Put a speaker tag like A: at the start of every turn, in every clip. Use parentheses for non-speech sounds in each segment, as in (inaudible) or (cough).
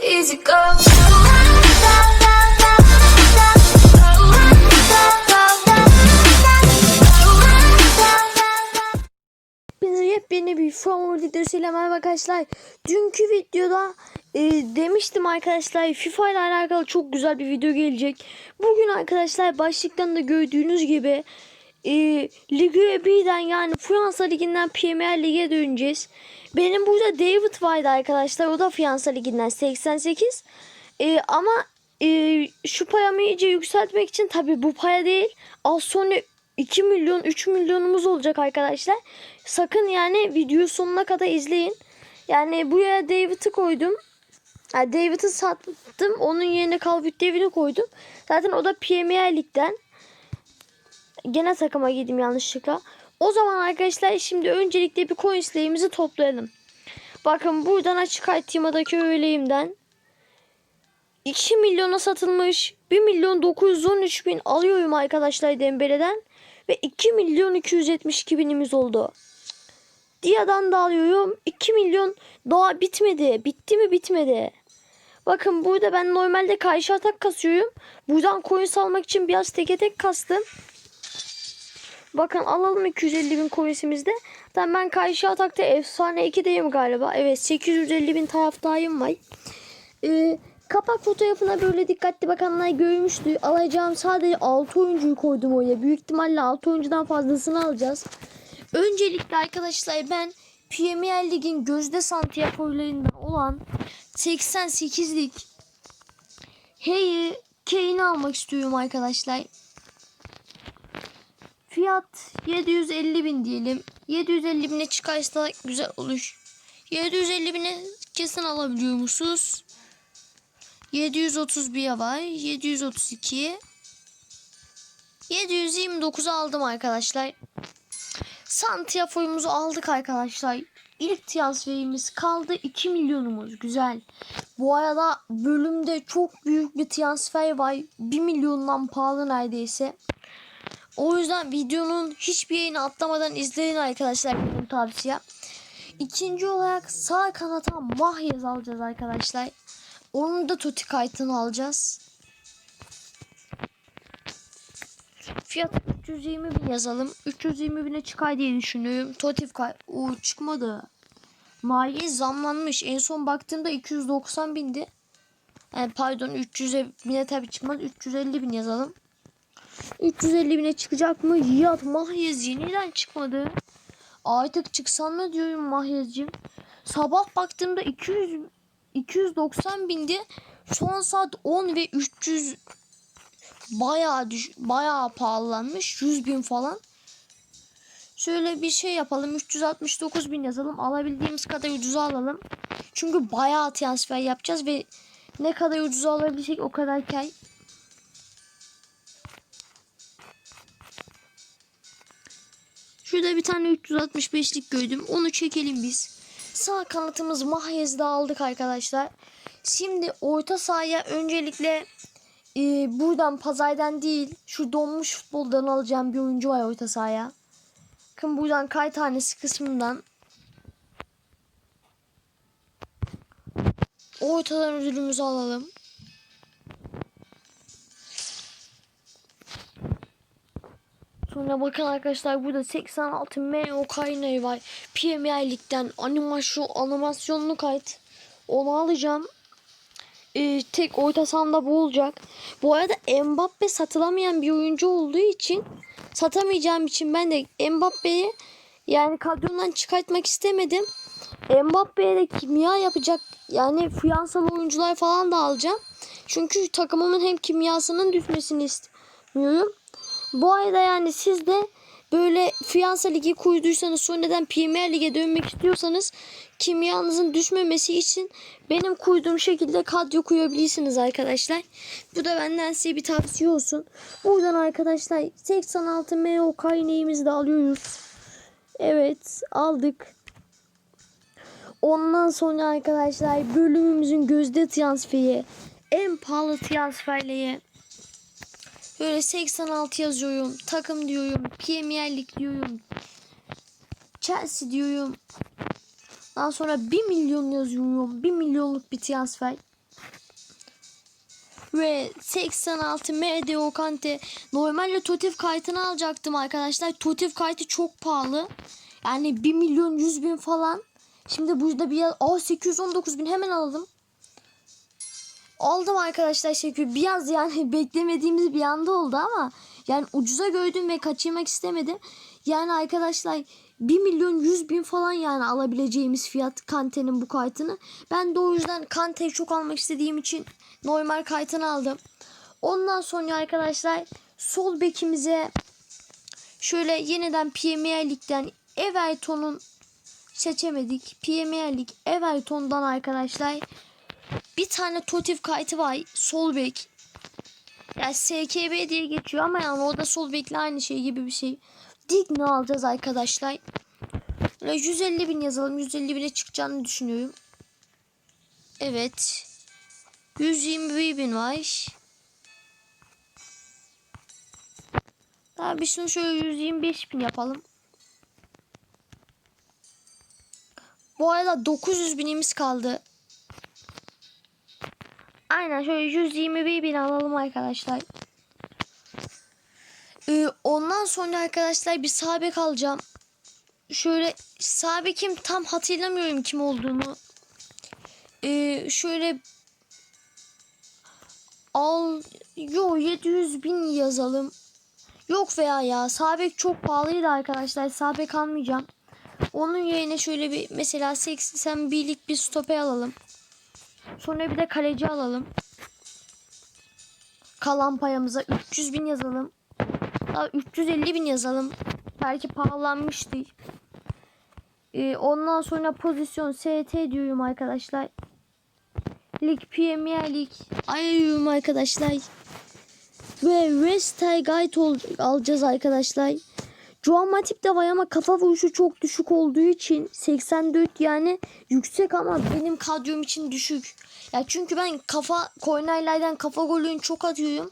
A: easy go.
B: Yepyeni bir form videosuyla merhaba arkadaşlar. Dünkü videoda e, demiştim arkadaşlar FIFA ile alakalı çok güzel bir video gelecek. Bugün arkadaşlar başlıktan da gördüğünüz gibi e, Ligue B'den yani Fransa Ligi'nden Premier Lig'e döneceğiz. Benim burada David vardı arkadaşlar. O da Fransa Ligi'nden 88. E, ama e, şu paramı iyice yükseltmek için tabi bu para değil. Az sonra 2 milyon 3 milyonumuz olacak arkadaşlar. Sakın yani video sonuna kadar izleyin. Yani buraya David'i koydum. Yani David'i sattım. Onun yerine Calvert David'i koydum. Zaten o da Premier Lig'den. Gene takıma girdim yanlışlıkla. O zaman arkadaşlar şimdi öncelikle bir coinslerimizi toplayalım. Bakın buradan açık arttırmadaki öğeleyimden 2 milyona satılmış 1 milyon 913 bin alıyorum arkadaşlar Dembele'den ve 2 milyon 272 binimiz oldu. Dia'dan da alıyorum 2 milyon daha bitmedi bitti mi bitmedi. Bakın burada ben normalde karşı atak kasıyorum. Buradan coins almak için biraz teke tek kastım. Bakın alalım 250 bin coins'imizde. Zaten ben karşı atakta efsane 2'deyim galiba. Evet 850 bin taraftarım var. Ee, kapak fotoğrafına böyle dikkatli bakanlar görmüştü. Alacağım sadece 6 oyuncuyu koydum oraya. Büyük ihtimalle 6 oyuncudan fazlasını alacağız. Öncelikle arkadaşlar ben Premier Lig'in gözde santiyaforlarından olan 88'lik Harry Kane'i almak istiyorum arkadaşlar. Fiyat 750 bin diyelim. 750 bine çıkarsa güzel olur. 750 bine kesin alabiliyor musunuz? 731 var. 732. 729 aldım arkadaşlar. Santiafo'yumuzu aldık arkadaşlar. İlk transferimiz kaldı 2 milyonumuz. Güzel. Bu arada bölümde çok büyük bir transfer var. 1 milyondan pahalı neredeyse. O yüzden videonun hiçbir yerini atlamadan izleyin arkadaşlar benim tavsiyem. İkinci olarak sağ kanata Mahyez alacağız arkadaşlar. Onun da Totti Kayt'ını alacağız. Fiyat 320 bin yazalım. 320 bine çıkar diye düşünüyorum. Totti Kayt. Oo çıkmadı. Maliye zamlanmış. En son baktığımda 290 bindi. Yani pardon 300'e bine tabi çıkmaz. 350 bin yazalım. 350 bine çıkacak mı? Yat Mahyez yeniden çıkmadı. Artık çıksan mı diyorum Mahyez'cim. Sabah baktığımda 200 290 bindi. Son saat 10 ve 300 bayağı düş bayağı pahalanmış. 100 bin falan. Şöyle bir şey yapalım. 369 bin yazalım. Alabildiğimiz kadar ucuza alalım. Çünkü bayağı transfer yapacağız ve ne kadar ucuza alabilsek o kadar kar. Şurada bir tane 365'lik gördüm. Onu çekelim biz. Sağ kanatımız Mahyez'de aldık arkadaşlar. Şimdi orta sahaya öncelikle e, buradan pazardan değil şu donmuş futboldan alacağım bir oyuncu var orta sahaya. Bakın buradan kay tanesi kısmından ortadan ödülümüzü alalım. Sonra bakın arkadaşlar burada 86 M.O. kaynağı var. Premier Lig'den animasyon animasyonlu kayıt. Onu alacağım. Ee, tek orta sahamda bu olacak. Bu arada Mbappe satılamayan bir oyuncu olduğu için satamayacağım için ben de Mbappe'yi yani kadrodan çıkartmak istemedim. Mbappe'ye de kimya yapacak yani Fransalı oyuncular falan da alacağım. Çünkü takımımın hem kimyasının düşmesini istemiyorum. Bu arada yani siz de böyle Fransa Ligi kurduysanız sonradan Premier Lig'e dönmek istiyorsanız kimyanızın düşmemesi için benim kurduğum şekilde kadro koyabilirsiniz arkadaşlar. Bu da benden size bir tavsiye olsun. Buradan arkadaşlar 86 MO kaynağımızı da alıyoruz. Evet aldık. Ondan sonra arkadaşlar bölümümüzün gözde transferi en pahalı transferliğe Böyle 86 yazıyorum. Takım diyorum. Premier Lig diyorum. Chelsea diyorum. Daha sonra 1 milyon yazıyorum. 1 milyonluk bir transfer. Ve 86 MDO Kante. Normalde Totif kaytını alacaktım arkadaşlar. Totif kaytı çok pahalı. Yani 1 milyon 100 bin falan. Şimdi burada bir yer... Aa 819 bin hemen alalım. Aldım arkadaşlar şekil. Biraz yani (laughs) beklemediğimiz bir anda oldu ama yani ucuza gördüm ve kaçırmak istemedim. Yani arkadaşlar 1 milyon 100 bin falan yani alabileceğimiz fiyat Kante'nin bu kartını. Ben de o yüzden Kante'yi çok almak istediğim için normal kartını aldım. Ondan sonra arkadaşlar sol bekimize şöyle yeniden Premier Lig'den Everton'un seçemedik. Premier Lig Everton'dan arkadaşlar bir tane Totif kayıtı var. Sol bek. Yani SKB diye geçiyor ama yani o da sol bekle aynı şey gibi bir şey. Digne alacağız arkadaşlar. Böyle 150 bin yazalım. 150 bine çıkacağını düşünüyorum. Evet. 121 bin var. Daha biz şunu şöyle 125 bin yapalım. Bu arada 900 binimiz kaldı. Aynen şöyle 121 bin alalım arkadaşlar. Ee, ondan sonra arkadaşlar bir sağ bek alacağım. Şöyle sağ bekim tam hatırlamıyorum kim olduğunu. Ee, şöyle al yo 700 bin yazalım. Yok veya ya sağ bek çok pahalıydı arkadaşlar. Sağ bek almayacağım. Onun yerine şöyle bir mesela 80 birlik bir stoper alalım. Sonra bir de kaleci alalım. Kalan payamıza 300 bin yazalım. Daha 350 bin yazalım. Belki pahalanmıştı. Ee, ondan sonra pozisyon ST diyorum arkadaşlar. Lig Premier Lig ayırıyorum arkadaşlar. Ve West Guide ol- alacağız arkadaşlar. Joan Matip de var ama kafa vuruşu çok düşük olduğu için 84 yani yüksek ama benim kadrom için düşük. Ya çünkü ben kafa kornerlerden kafa golünü çok atıyorum.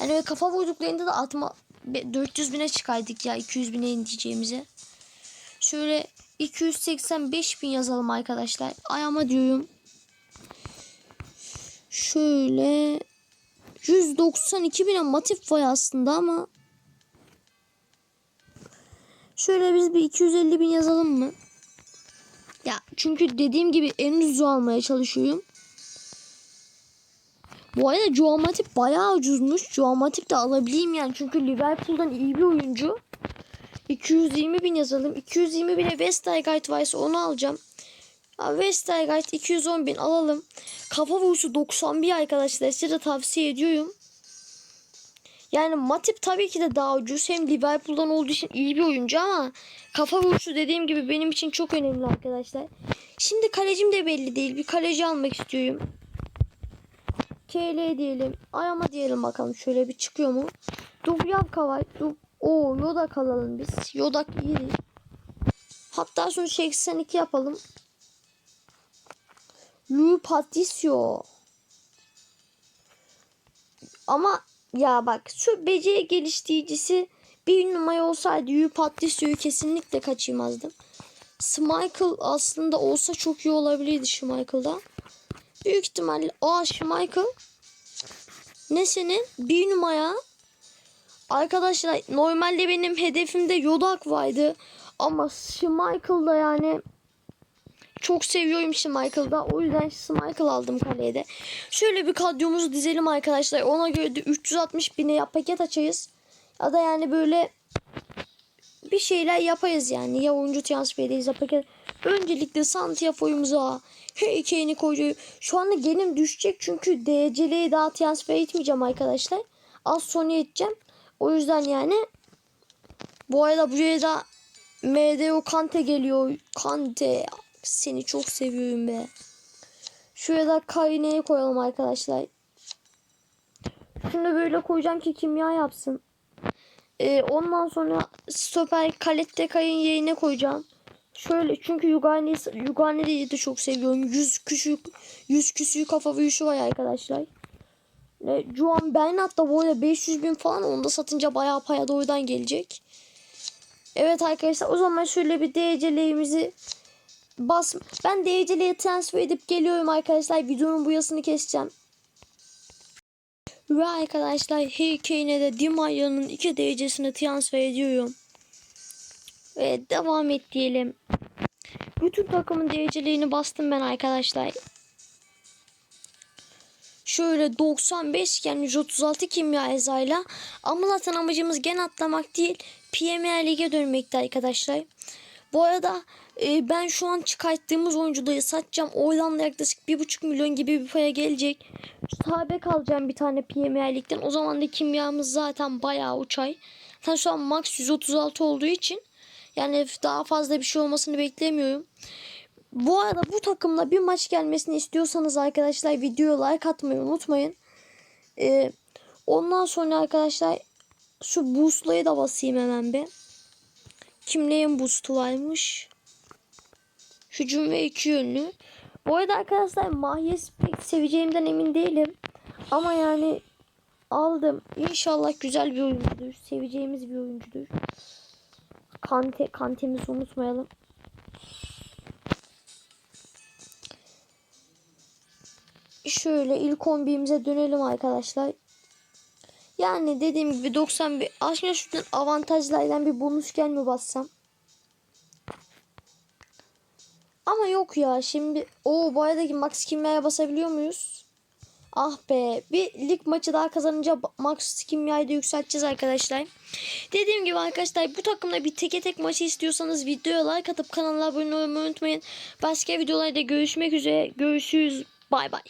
B: Yani öyle kafa vurduklarında da atma 400 bine çıkaydık ya 200 bine indireceğimize. Şöyle 285 bin yazalım arkadaşlar. Ayağıma diyorum. Şöyle 192 bine Matip var aslında ama Şöyle biz bir 250 bin yazalım mı? Ya çünkü dediğim gibi en ucuz almaya çalışıyorum. Bu arada Joao Matip bayağı ucuzmuş. Matip de alabileyim yani. Çünkü Liverpool'dan iyi bir oyuncu. 220 bin yazalım. 220 bine Westergaard varsa onu alacağım. Westergaard 210 bin alalım. Kafa vuruşu 91 arkadaşlar. Size de tavsiye ediyorum. Yani Matip tabii ki de daha ucuz. Hem Liverpool'dan olduğu için iyi bir oyuncu ama kafa vuruşu dediğim gibi benim için çok önemli arkadaşlar. Şimdi kalecim de belli değil. Bir kaleci almak istiyorum. KL diyelim. Ayama diyelim bakalım. Şöyle bir çıkıyor mu? Dubravka var. Dub Oo Yodak alalım biz. Yodak iyidir. Hatta son 82 yapalım. Louis Patricio. Ama ya bak şu beceri geliştiricisi bir numara olsaydı Yu Patricio'yu kesinlikle kaçırmazdım. Schmeichel aslında olsa çok iyi olabilirdi Schmeichel'da. Büyük ihtimalle o Schmeichel ne senin? Bir numara. Arkadaşlar normalde benim hedefimde Yodak vardı. Ama Schmeichel'da yani çok seviyorum Schmeichel'da. O yüzden Schmeichel aldım kaleye de. Şöyle bir kadromuzu dizelim arkadaşlar. Ona göre de 360 bine ya paket açarız. Ya da yani böyle bir şeyler yaparız yani. Ya oyuncu transferiyiz ya paket. Öncelikle Santiago'yumuza heykelini koyuyor. Şu anda gelim düşecek çünkü DC'liyi daha transfer etmeyeceğim arkadaşlar. Az sonra edeceğim. O yüzden yani bu arada buraya da MDO Kante geliyor. Kante seni çok seviyorum be. Şuraya da Karine'yi koyalım arkadaşlar. Şunu böyle koyacağım ki kimya yapsın. Ee, ondan sonra stoper Kalette Kayın yerine koyacağım. Şöyle çünkü Yugani Yugani'yi de çok seviyorum. 100 küçük 100 küçük kafa vuruşu var arkadaşlar. Ve Juan Bernat da bu arada 500 bin falan onu da satınca bayağı paya doğrudan gelecek. Evet arkadaşlar o zaman şöyle bir DC'lerimizi bas ben DC'liye transfer edip geliyorum arkadaşlar. Videonun bu yasını keseceğim. Ve arkadaşlar Harry Kane'e de Di Maria'nın iki DC'sini transfer ediyorum. Ve devam et diyelim. Bütün takımın DC'liğini bastım ben arkadaşlar. Şöyle 95 iken 136 kimya ezayla. Ama zaten amacımız gen atlamak değil. Premier Lig'e dönmekti arkadaşlar. Bu arada e, ben şu an çıkarttığımız oyuncuları satacağım. Oradan da yaklaşık 1,5 milyon gibi bir para gelecek. Sabe kalacağım bir tane Premier Lig'den. O zaman da kimyamız zaten bayağı uçay. Zaten şu an max 136 olduğu için yani daha fazla bir şey olmasını beklemiyorum. Bu arada bu takımla bir maç gelmesini istiyorsanız arkadaşlar videoya like atmayı unutmayın. Ee, ondan sonra arkadaşlar şu boost'layı da basayım hemen bir. Kimleyin boost'u varmış? Hücum ve iki yönlü. Bu arada arkadaşlar Mahyes pek seveceğimden emin değilim. Ama yani aldım. İnşallah güzel bir oyuncudur. Seveceğimiz bir oyuncudur. Kante, kantemizi unutmayalım. Şöyle ilk 11'imize dönelim arkadaşlar. Yani dediğim gibi 91 aslında şuradan avantajlardan bir bonusken mi bassam? Ama yok ya şimdi o bu aradaki max kimyaya basabiliyor muyuz? Ah be bir lig maçı daha kazanınca max kimyayı da yükselteceğiz arkadaşlar. Dediğim gibi arkadaşlar bu takımda bir teke tek maçı istiyorsanız videoya like atıp kanala abone olmayı unutmayın. Başka videolarda görüşmek üzere. Görüşürüz. Bay bay.